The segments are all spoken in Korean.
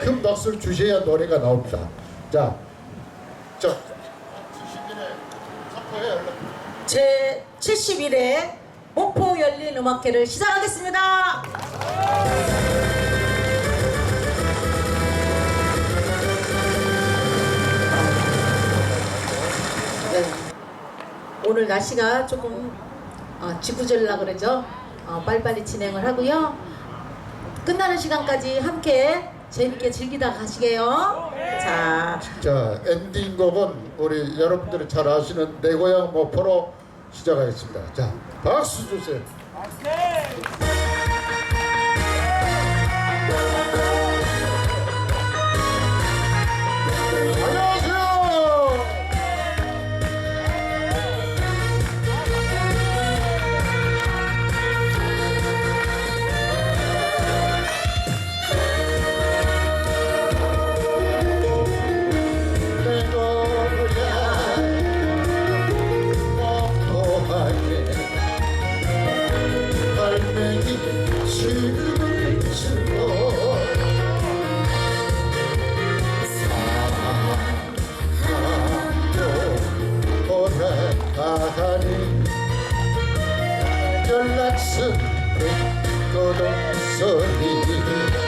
큰 박수를 주셔야 노래가 나옵니다. 자, 자, 제 71회 목포 열린 음악회를 시작하겠습니다. 네. 오늘 날씨가 조금 어, 지구절라 그러죠. 어, 빨리빨리 진행을 하고요. 끝나는 시간까지 함께 재밌게 즐기다 가시게요. 자, 자 엔딩곡은 우리 여러분들이 잘 아시는 내 고향 모포로 시작하겠습니다. 자, 박수 주세요. 안녕하 연락선 고동 소리. 발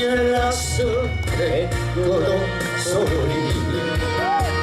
연락선의 고동 소리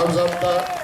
감사합니다.